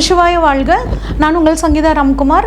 நமசிவாய வாழ்க. நான் உங்கள் சங்கீதா ராம்குமார்.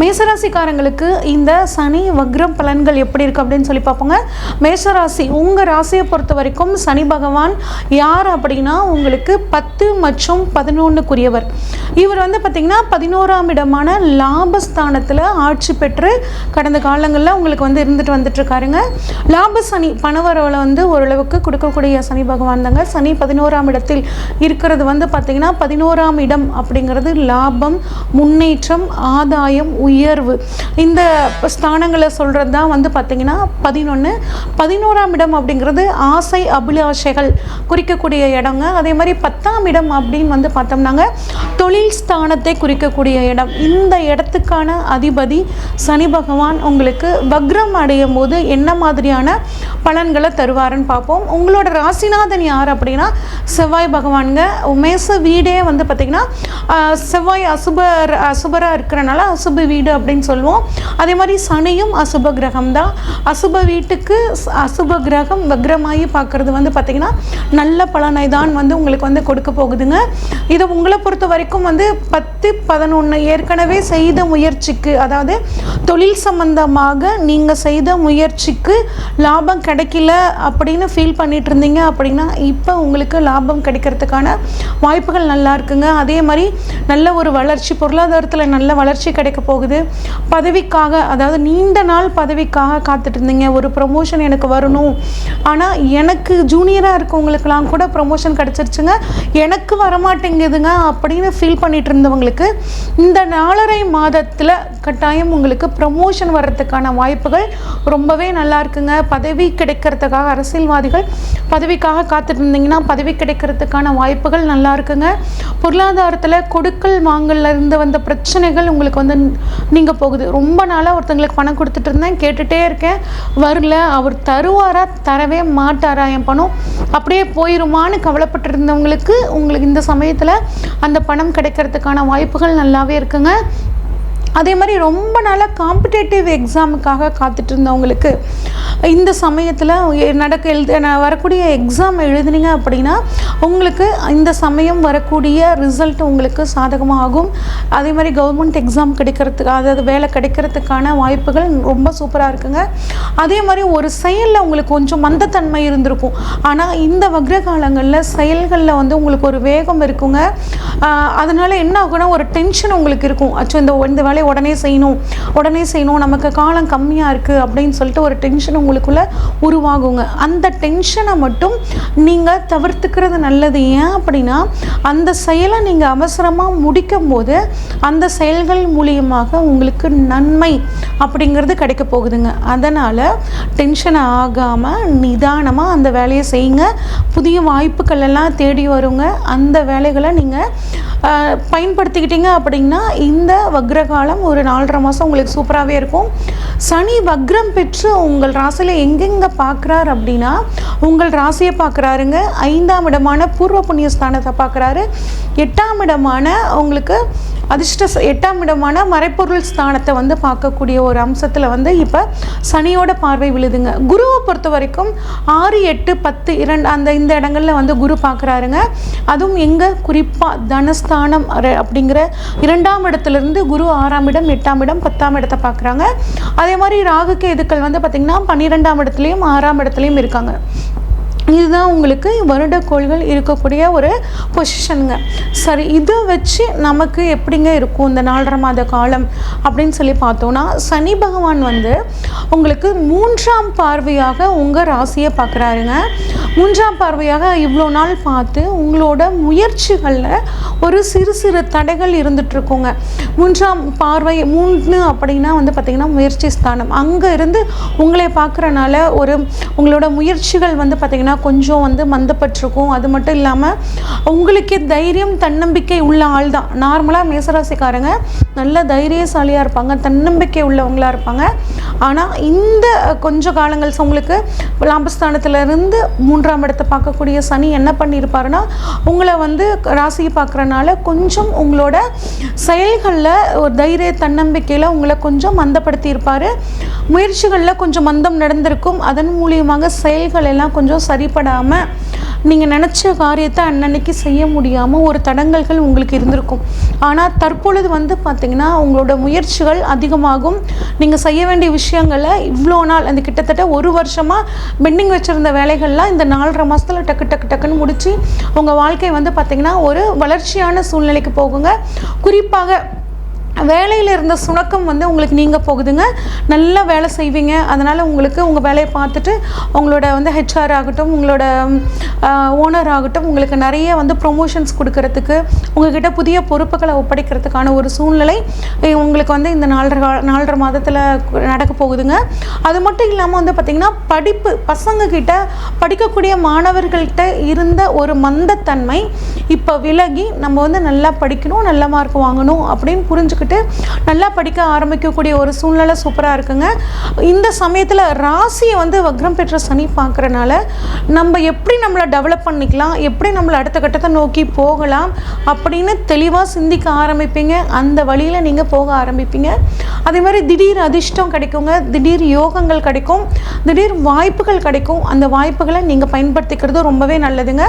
மேசராசிக்காரங்களுக்கு இந்த சனி வக்ரம் பலன்கள் எப்படி இருக்குது அப்படின்னு சொல்லி பார்ப்போங்க. மேசராசி உங்கள் ராசியை பொறுத்த வரைக்கும் சனி பகவான் யார் அப்படின்னா உங்களுக்கு பத்து மற்றும் பதினொன்றுக்குரியவர். இவர் வந்து பார்த்திங்கன்னா பதினோராம் இடமான லாபஸ்தானத்தில் ஆட்சி பெற்று கடந்த காலங்களில் உங்களுக்கு வந்து இருந்துட்டு வந்துட்டுருக்காருங்க. லாப சனி பணவரவில் வந்து ஓரளவுக்கு கொடுக்கக்கூடிய சனி பகவான் தாங்க. சனி பதினோராம் இடத்தில் இருக்கிறது வந்து பார்த்திங்கன்னா பதினோராம் இடம் அப்படிங்கிறது லாபம் முன்னேற்றம் ஆதாயம் உயர்வு. இந்த ஸ்தானங்களை சொல்கிறது தான் வந்து பார்த்திங்கன்னா பதினொன்று பதினோராம் இடம் அப்படிங்கிறது ஆசை அபிலாஷைகள் குறிக்கக்கூடிய இடங்க. அதே மாதிரி பத்தாம் இடம் அப்படின்னு வந்து பார்த்தோம்னாங்க தொழில் ஸ்தானத்தை குறிக்கக்கூடிய இடம். இந்த இடத்துக்கான அதிபதி சனி பகவான் உங்களுக்கு வக்ரம் அடையும் போது என்ன மாதிரியான பலன்களை தருவாருன்னு பார்ப்போம். உங்களோட ராசிநாதன் யார் அப்படின்னா செவ்வாய் பகவானுங்க. உமேச வீடே வந்து பார்த்திங்கன்னா செவ்வாய் அசுபர் அசுபராக இருக்கிறனால அசுப வீடு அப்படின்னு சொல்லுவோம். அதே மாதிரி சனியும் அசுப கிரகம் தான் அசுப வீட்டுக்கு அசுப கிரகம் வக்ரமாகி பார்க்குறது வந்து பார்த்திங்கன்னா நல்ல பலனை தான் வந்து உங்களுக்கு வந்து கொடுக்க போகுதுங்க. இதை உங்களை பொறுத்த வரைக்கும் வந்து பத்து பதினொன்று ஏற்கனவே செய்த முயற்சிக்கு அதாவது தொழில் சம்பந்தமாக நீங்கள் செய்த முயற்சிக்கு லாபம் கிடைக்கல அப்படின்னு ஃபீல் பண்ணிட்டு இருந்தீங்க அப்படின்னா இப்போ உங்களுக்கு லாபம் கிடைக்கிறதுக்கான வாய்ப்புகள் நல்லா இருக்குங்க. அதே மாதிரி நல்ல ஒரு வளர்ச்சி பொருளாதாரத்தில் நல்ல வளர்ச்சி கிடைக்க போகுது. பதவிக்காக அதாவது நீண்ட நாள் பதவிக்காக காத்துட்டு இருந்தீங்க ஒரு ப்ரொமோஷன் எனக்கு வரணும். ஆனால் எனக்கு ஜூனியராக இருக்கவங்களுக்கெல்லாம் கூட ப்ரொமோஷன் கிடச்சிருச்சுங்க. எனக்கு வரமாட்டேங்குதுங்க அப்படின்னு ஃபீல் பண்ணிட்டு இருந்தவங்களுக்கு இந்த நாலரை மாதத்தில் கட்டாயம் உங்களுக்கு ப்ரொமோஷன் வர்றதுக்கான வாய்ப்புகள் ரொம்பவே நல்லா இருக்குங்க. பதவி கிடைக்கிறதுக்காக அரசியல்வாதிகள் பதவிக்காக காத்துட்டு இருந்தீங்கன்னா பதவி கிடைக்கிறதுக்கான வாய்ப்புகள் நல்லா இருக்குங்க. பொருளாதாரத்தில் கொடுக்கல் வாங்கல இருந்து வந்த பிரச்சனைகள் உங்களுக்கு வந்து நீங்கள் போகுது. ரொம்ப நாளாக ஒருத்தங்களுக்கு பணம் கொடுத்துட்டு இருந்தேன். கேட்டுகிட்டே இருக்கேன். வரல. அவர் தருவாரா? தரவே மாட்டாரா என் பணம்? அப்படியே போயிருமான்னு கவலைப்பட்டு இருந்தவங்களுக்கு உங்களுக்கு இந்த சமயத்தில் அந்த பணம் கிடைக்கிறதுக்கான வாய்ப்புகள் நல்லாவே இருக்குங்க. அதே மாதிரி ரொம்ப நாளாக காம்படேட்டிவ் எக்ஸாமுக்காக காத்துட்டு இருந்தவங்களுக்கு இந்த சமயத்தில் நடக்க எழுத நான் வரக்கூடிய எக்ஸாம் எழுதுனீங்க அப்படின்னா உங்களுக்கு இந்த சமயம் வரக்கூடிய ரிசல்ட் உங்களுக்கு சாதகமாகும். அதே மாதிரி கவர்மெண்ட் எக்ஸாம் கிடைக்கிறதுக்கு அதாவது வேலை கிடைக்கிறதுக்கான வாய்ப்புகள் ரொம்ப சூப்பராக இருக்குங்க. அதே மாதிரி ஒரு செயலில் உங்களுக்கு கொஞ்சம் மந்தத்தன்மை இருந்திருக்கும். ஆனால் இந்த வக்ர காலங்களில் செயல்களில் வந்து உங்களுக்கு ஒரு வேகம் இருக்குங்க. அதனால் என்ன ஆகும்னா ஒரு டென்ஷன் உங்களுக்கு இருக்கும். அச்சோ இந்த இந்த வேலையை உடனே செய்யணும். உடனே செய்யணும். நமக்கு காலம் கம்மியாக இருக்குது அப்படின்னு சொல்லிட்டு ஒரு டென்ஷன் உங்களுக்குள்ளே உருவாகுங்க. அந்த டென்ஷனை மட்டும் நீங்கள் தவிர்த்துக்கிறது நல்லது. ஏன் அப்படின்னா அந்த செயலை நீங்கள் அவசரமாக முடிக்கும் போது அந்த செயல்கள் மூலியமாக உங்களுக்கு நன்மை அப்படிங்கிறது கிடைக்க போகுதுங்க. அதனால் டென்ஷன் ஆகாமல் நிதானமாக அந்த வேலையை செய்யுங்க. புதிய வாய்ப்புகள் எல்லாம் தேடி வருங்க. அந்த வேலைகளை நீங்கள் பயன்படுத்திக்கிட்டீங்க அப்படின்னா இந்த வக்ரகாலம் ஒரு நாலரை மாதம் உங்களுக்கு சூப்பராகவே இருக்கும். சனி வக்ரம் பெற்று உங்கள் ராசியில் எங்கெங்கே பார்க்குறாரு அப்படின்னா உங்கள் ராசியை பார்க்குறாருங்க ஐந்தாம் இடமான பூர்வ புண்ணிய ஸ்தானத்தை பார்க்குறாரு எட்டாம் இடமான உங்களுக்கு அதிர்ஷ்ட எட்டாம் இடமான மறைப்பொருள் ஸ்தானத்தை வந்து பார்க்கக்கூடிய ஒரு அம்சத்தில் வந்து இப்போ சனியோட பார்வை விழுதுங்க. குருவை பொறுத்த வரைக்கும் ஆறு எட்டு பத்து இரண்டு அந்த இந்த இடங்களில் வந்து குரு பார்க்குறாருங்க. அதுவும் எங்கே? குறிப்பாக தனஸ்தானம் அப்படிங்கிற இரண்டாம் இடத்துலேருந்து குரு ஆறாம் இடம் எட்டாம் இடம் பத்தாம் இடத்தை பார்க்குறாங்க. அதே மாதிரி ராகு கேதுக்கள் வந்து பார்த்திங்கன்னா பன்னிரெண்டாம் இடத்துலையும் ஆறாம் இடத்துலையும் இருக்காங்க. இதுதான் உங்களுக்கு வருடக்கோள்கள் இருக்கக்கூடிய ஒரு பொசிஷனுங்க சரி இதை வச்சு நமக்கு எப்படிங்க இருக்கும் இந்த நாலரை மாத காலம் அப்படின்னு சொல்லி பார்த்தோன்னா சனி பகவான் வந்து உங்களுக்கு மூன்றாம் பார்வையாக உங்கள் ராசியை பார்க்குறாருங்க. மூன்றாம் பார்வையாக இவ்வளோ நாள் பார்த்து உங்களோட முயற்சிகளில் ஒரு சிறு சிறு தடைகள் இருந்துகிட்ருக்குங்க மூன்றாம் பார்வை மூணு அப்படின்னா வந்து பார்த்திங்கன்னா முயற்சி ஸ்தானம். அங்கே இருந்து உங்களை பார்க்குறனால ஒரு உங்களோட முயற்சிகள் வந்து பார்த்திங்கன்னா கொஞ்சம் வந்து மந்தப்பட்டிருக்கும். அது மட்டும் இல்லாமல் உங்களுக்கே தைரியம் தன்னம்பிக்கை உள்ள ஆள் தான். நார்மலாக மேசராசிக்காரங்க நல்ல தைரியசாலியாக இருப்பாங்க தன்னம்பிக்கை உள்ளவங்களாக இருப்பாங்க. ஆனால் இந்த கொஞ்ச காலங்கள் உங்களுக்கு லாபஸ்தானத்துலேருந்து மூணு மூன்றாம் இடத்தை பார்க்கக்கூடிய சனி என்ன பண்ணியிருப்பாருன்னா உங்களை வந்து ராசியை பார்க்குறனால கொஞ்சம் உங்களோட செயல்களில் ஒரு தைரிய தன்னம்பிக்கையில் உங்களை கொஞ்சம் மந்தப்படுத்தியிருப்பார். முயற்சிகளில் கொஞ்சம் மந்தம் நடந்திருக்கும். அதன் மூலியமாக செயல்கள் எல்லாம் கொஞ்சம் சரிப்படாமல் நீங்கள் நினச்ச காரியத்தை அன்னன்னைக்கு செய்ய முடியாமல் ஒரு தடங்கல்கள் உங்களுக்கு இருந்திருக்கும். ஆனால் தற்பொழுது வந்து பார்த்திங்கன்னா உங்களோட முயற்சிகள் அதிகமாகும். நீங்கள் செய்ய வேண்டிய விஷயங்களை இவ்வளோ நாள் அந்த கிட்டத்தட்ட ஒரு வருஷமாக பெண்டிங் வச்சுருந்த வேலைகள்லாம் இந்த நாலரை மாதத்தில் டக்கு டக்கு டக்குன்னு முடித்து உங்கள் வாழ்க்கை வந்து பார்த்திங்கன்னா ஒரு வளர்ச்சியான சூழ்நிலைக்கு போகுங்க. குறிப்பாக வேலையில் இருந்த சுணக்கம் வந்து உங்களுக்கு நீங்கள் போகுதுங்க. நல்லா வேலை செய்வீங்க. அதனால் உங்களுக்கு உங்கள் வேலையை பார்த்துட்டு உங்களோட வந்து ஹெச்ஆர் ஆகட்டும் உங்களோட ஓனர் ஆகட்டும் உங்களுக்கு நிறைய வந்து ப்ரொமோஷன்ஸ் கொடுக்கறதுக்கு உங்ககிட்ட புதிய பொறுப்புகளை ஒப்படைக்கிறதுக்கான ஒரு சூழ்நிலை உங்களுக்கு வந்து இந்த நாலரை கா- நாலரை மாதத்தில் நடக்க போகுதுங்க. அது மட்டும் இல்லாமல் வந்து பார்த்திங்கன்னா படிப்பு பசங்கக்கிட்ட படிக்கக்கூடிய மாணவர்கள்கிட்ட இருந்த ஒரு மந்தத்தன்மை இப்போ விலகி நம்ம வந்து நல்லா படிக்கணும் நல்ல மார்க் வாங்கணும் அப்படின்னு புரிஞ்சுக்கிட்டு நல்லா படிக்க ஆரம்பிக்கக்கூடிய ஒரு சூழ்நிலை சூப்பராக இருக்குங்க. இந்த சமயத்தில் ராசியை வந்து வக்ரம் பெற்ற சனி பார்க்குறனால நம்ம எப்படி நம்மளை டெவலப் பண்ணிக்கலாம் எப்படி நம்மளை அடுத்த கட்டத்தை நோக்கி போகலாம் அப்படின்னு தெளிவாக சிந்திக்க ஆரம்பிப்பீங்க. அந்த வழியில் நீங்கள் போக ஆரம்பிப்பீங்க. அதே மாதிரி திடீர் அதிர்ஷ்டம் கிடைக்குங்க திடீர் யோகங்கள் கிடைக்கும் திடீர் வாய்ப்புகள் கிடைக்கும். அந்த வாய்ப்புகளை நீங்கள் பயன்படுத்திக்கிறது ரொம்பவே நல்லதுங்க.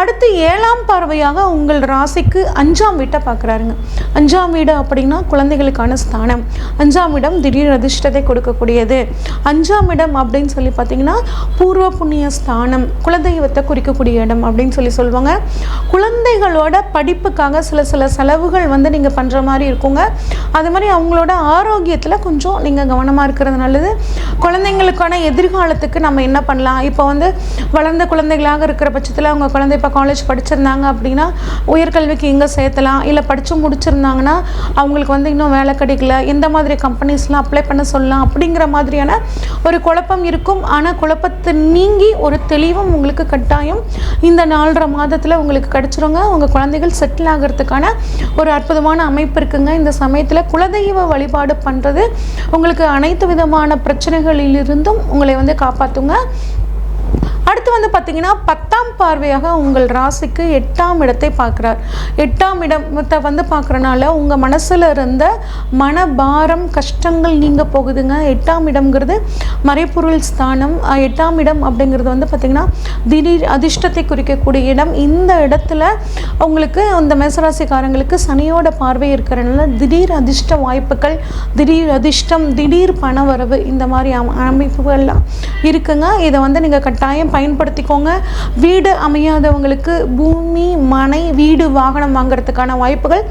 அடுத்து ஏழாம் பார்வையாக உங்கள் ராசிக்கு அஞ்சாம் வீட்டை பார்க்குறாருங்க. அஞ்சாம் வீடு அப்படின்னா குழந்தைகளுக்கான ஸ்தானம். அஞ்சாம் இடம் திடீர் அதிர்ஷ்டத்தை கொடுக்கக்கூடியது. அஞ்சாம் இடம் அப்படின்னு சொல்லி பார்த்தீங்கன்னா பூர்வ புண்ணிய ஸ்தானம் குலதெய்வத்தை குறிக்கக்கூடிய இடம் அப்படின்னு சொல்லி சொல்லுவாங்க. குழந்தைகளோட படிப்புக்காக சில சில செலவுகள் வந்து நீங்கள் பண்ணுற மாதிரி இருக்குங்க. அது மாதிரி அவங்களோட ஆரோக்கியத்தில் கொஞ்சம் நீங்கள் கவனமாக இருக்கிறது நல்லது. குழந்தைங்களுக்கான எதிர்காலத்துக்கு நம்ம என்ன பண்ணலாம்? இப்போ வந்து வளர்ந்த குழந்தைகளாக இருக்கிற பட்சத்தில் அவங்க குழந்தை இப்போ காலேஜ் படிச்சிருந்தாங்க அப்படின்னா உயர்கல்விக்கு எங்கே சேர்த்தலாம்? இல்லை படித்து முடிச்சிருந்தாங்கன்னா அவங்க அவங்களுக்கு வந்து இன்னும் வேலை கிடைக்கல எந்த மாதிரி கம்பெனிஸ்லாம் அப்ளை பண்ண சொல்லலாம் அப்படிங்கிற மாதிரியான ஒரு குழப்பம் இருக்கும். ஆனால் குழப்பத்தை நீங்கி ஒரு தெளிவும் உங்களுக்கு கட்டாயம். இந்த நாலரை மாதத்தில் உங்களுக்கு கிடச்சிருங்க. உங்கள் குழந்தைகள் செட்டில் ஆகிறதுக்கான ஒரு அற்புதமான அமைப்பு இருக்குங்க. இந்த சமயத்தில் குலதெய்வ வழிபாடு பண்ணுறது உங்களுக்கு அனைத்து விதமான பிரச்சனைகளிலிருந்தும் உங்களை வந்து காப்பாற்றுங்க அடுத்து வந்து பார்த்தீங்கன்னா பத்தாம் பார்வையாக உங்கள் ராசிக்கு எட்டாம் இடத்தை பார்க்குறார். எட்டாம் இடத்தை வந்து பார்க்குறனால உங்கள் மனசில் இருந்த மனபாரம் கஷ்டங்கள் நீங்கள் போகுதுங்க. எட்டாம் இடம்ங்கிறது மறைப்பொருள் ஸ்தானம். எட்டாம் இடம் அப்படிங்கிறது வந்து பார்த்திங்கன்னா திடீர் அதிர்ஷ்டத்தை குறிக்கக்கூடிய இடம். இந்த இடத்துல உங்களுக்கு அந்த மேசராசிக்காரங்களுக்கு சனியோட பார்வை இருக்கிறனால திடீர் அதிர்ஷ்ட வாய்ப்புகள் திடீர் அதிர்ஷ்டம் திடீர் பணவரவு இந்த மாதிரி அமைப்புகள்லாம் இருக்குங்க. இதை வந்து நீங்கள் கட்டாயம் பயன்படுத்திக்கோங்க. வீடு அமையாதவங்களுக்கு பூமி மனை வீடு வாகனம் வாங்குறதுக்கான வாய்ப்புகள்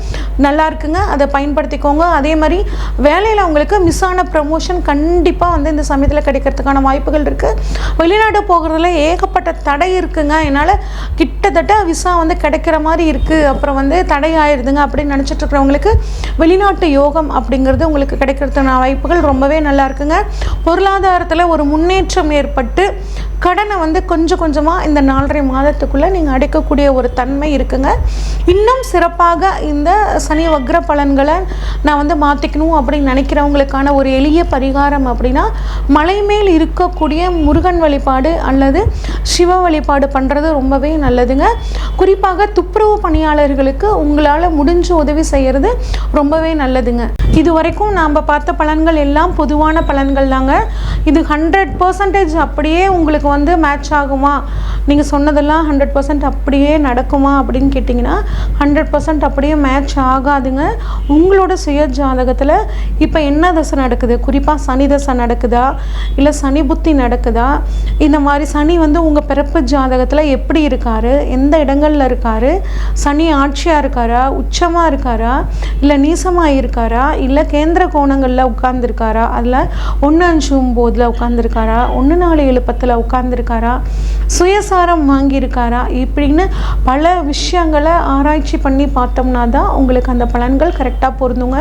நல்லா இருக்குங்க. அதை பயன்படுத்திக்கோங்க. அதே மாதிரி வேலையில் உங்களுக்கு மிஸ் ஆன ப்ரமோஷன் கண்டிப்பாக வந்து இந்த சமயத்தில் கிடைக்கிறதுக்கான வாய்ப்புகள் இருக்குது வெளிநாடு போகிறதுல ஏகப்பட்ட தடை இருக்குங்க. என்னால் கிட்டத்தட்ட விசா வந்து கிடைக்கிற மாதிரி இருக்குது அப்புறம் வந்து தடை ஆயிடுதுங்க அப்படின்னு நினச்சிட்டு இருக்கிறவங்களுக்கு வெளிநாட்டு யோகம் அப்படிங்கிறது உங்களுக்கு கிடைக்கிறதுக்கான வாய்ப்புகள் ரொம்பவே நல்லா இருக்குங்க. பொருளாதாரத்தில் ஒரு முன்னேற்றம் ஏற்பட்டு கடனை வந்து கொஞ்சம் கொஞ்சமாக இந்த நாலரை மாதத்துக்குள்ளே நீங்கள் அடைக்கக்கூடிய ஒரு தன்மை இருக்குங்க. இன்னும் சிறப்பாக இந்த சனி வக்ர பலன்களை நான் வந்து மாற்றிக்கணும் அப்படின்னு நினைக்கிறவங்களுக்கான ஒரு எளிய பரிகாரம் அப்படின்னா மலை மேல் இருக்கக்கூடிய முருகன் வழிபாடு அல்லது சிவ வழிபாடு பண்ணுறது ரொம்பவே நல்லதுங்க. குறிப்பாக துப்புரவு பணியாளர்களுக்கு உங்களால் முடிஞ்ச உதவி செய்கிறது ரொம்பவே நல்லதுங்க. இது வரைக்கும் நாம் பார்த்த பலன்கள் எல்லாம் பொதுவான பலன்கள் தாங்க இது ஹண்ட்ரட் பர்சன்டேஜ் அப்படியே உங்களுக்கு வந்து மேட்ச் மேட்ச் ஆகுமா நீங்கள் சொன்னதெல்லாம் ஹண்ட்ரட் பர்சன்ட் அப்படியே நடக்குமா அப்படின்னு கேட்டிங்கன்னா ஹண்ட்ரட் பர்சன்ட் அப்படியே மேட்ச் ஆகாதுங்க. உங்களோட சுய ஜாதகத்தில் இப்போ என்ன தசை நடக்குது? குறிப்பாக சனி தசை நடக்குதா? இல்லை சனி புத்தி நடக்குதா? இந்த மாதிரி சனி வந்து உங்கள் பிறப்பு ஜாதகத்தில் எப்படி இருக்காரு? எந்த இடங்களில் இருக்காரு? சனி ஆட்சியாக இருக்காரா? உச்சமாக இருக்காரா? இல்லை நீசமாக இருக்காரா? இல்லை கேந்திர கோணங்களில் உட்கார்ந்துருக்காரா? அதில் ஒன்று அஞ்சு ஒம்போதில் உட்காந்துருக்காரா ஒன்று நாலு எழுப்பத்தில் உட்காந்துருக்காரா உட்காந்துருக்காரா சுயசாரம் வாங்கியிருக்காரா? இப்படின்னு பல விஷயங்களை ஆராய்ச்சி பண்ணி பார்த்தோம்னா தான் உங்களுக்கு அந்த பலன்கள் கரெக்டாக பொருந்துங்க.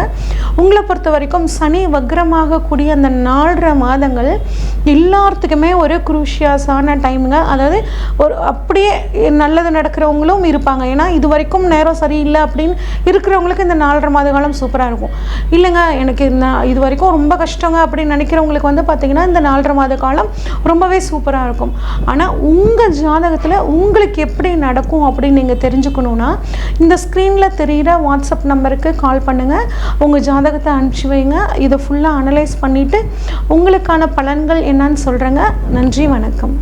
உங்களை பொறுத்த வரைக்கும் சனி வக்ரமாகக்கூடிய அந்த நாலரை மாதங்கள் எல்லாத்துக்குமே ஒரு குரூஷியஸான டைமுங்க அதாவது ஒரு அப்படியே நல்லது நடக்கிறவங்களும் இருப்பாங்க. ஏன்னா இது வரைக்கும் நேரம் சரியில்லை அப்படின்னு இருக்கிறவங்களுக்கு இந்த நாலரை மாத காலம் சூப்பராக இருக்கும். இல்லைங்க எனக்கு இந்த இது வரைக்கும் ரொம்ப கஷ்டங்க அப்படின்னு நினைக்கிறவங்களுக்கு வந்து பார்த்திங்கன்னா இந்த நாலரை மாத காலம் ரொம்பவே சூப்பராக இருக்கும். ஆனால் உங்கள் ஜாதகத்தில் உங்களுக்கு எப்படி நடக்கும் அப்படின்னு நீங்கள் தெரிஞ்சுக்கணுன்னா இந்த ஸ்க்ரீனில் தெரிகிற வாட்ஸ்அப் நம்பருக்கு கால் பண்ணுங்கள் உங்கள் ஜாதகத்தை அனுப்பிச்சி வைங்க. இதை ஃபுல்லாக அனலைஸ் பண்ணிவிட்டு உங்களுக்கான பலன்கள் என்னன்னு சொல்கிறேங்க நன்றி வணக்கம்.